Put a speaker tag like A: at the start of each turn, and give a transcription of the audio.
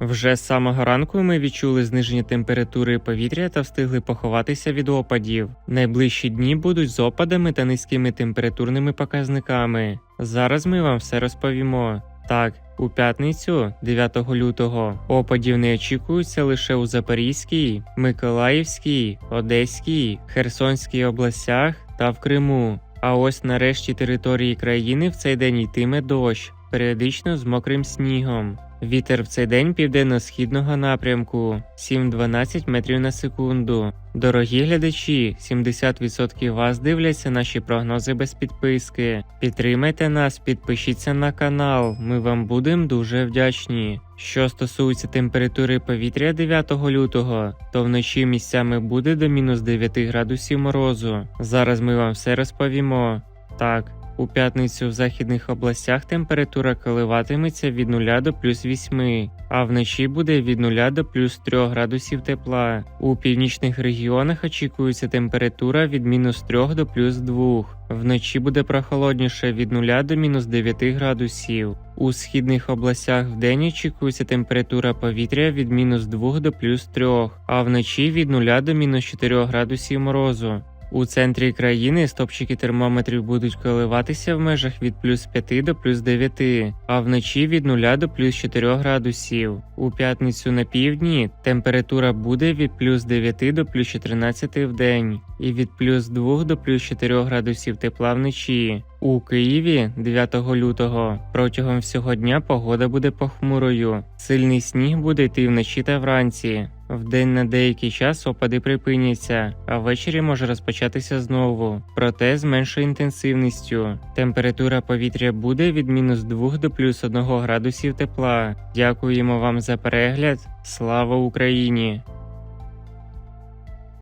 A: Вже з самого ранку ми відчули зниження температури повітря та встигли поховатися від опадів. Найближчі дні будуть з опадами та низькими температурними показниками. Зараз ми вам все розповімо. Так, у п'ятницю, 9 лютого, опадів не очікується лише у Запорізькій, Миколаївській, Одеській, Херсонській областях та в Криму. А ось на решті території країни в цей день йтиме дощ, періодично з мокрим снігом. Вітер в цей день південно-східного напрямку 7-12 метрів на секунду. Дорогі глядачі, 70% вас дивляться наші прогнози без підписки. Підтримайте нас, підпишіться на канал. Ми вам будемо дуже вдячні. Що стосується температури повітря 9 лютого, то вночі місцями буде до мінус 9 градусів морозу. Зараз ми вам все розповімо. Так, у п'ятницю в західних областях температура коливатиметься від 0 до плюс 8, а вночі буде від 0 до плюс 3 градусів тепла. У північних регіонах очікується температура від мінус 3 до плюс 2. Вночі буде прохолодніше від 0 до мінус 9 градусів. У східних областях вдень очікується температура повітря від мінус 2 до плюс 3, а вночі від 0 до мінус 4 градусів морозу. У центрі країни стопчики термометрів будуть коливатися в межах від плюс 5 до плюс 9, а вночі від 0 до плюс 4 градусів. У п'ятницю на півдні температура буде від плюс 9 до плюс 14 в день і від плюс 2 до плюс 4 градусів тепла вночі. У Києві 9 лютого протягом всього дня погода буде похмурою. Сильний сніг буде йти вночі та вранці. Вдень на деякий час опади припиняться, а ввечері може розпочатися знову, проте з меншою інтенсивністю. Температура повітря буде від мінус 2 до плюс 1 градусів тепла. Дякуємо вам за перегляд. Слава Україні!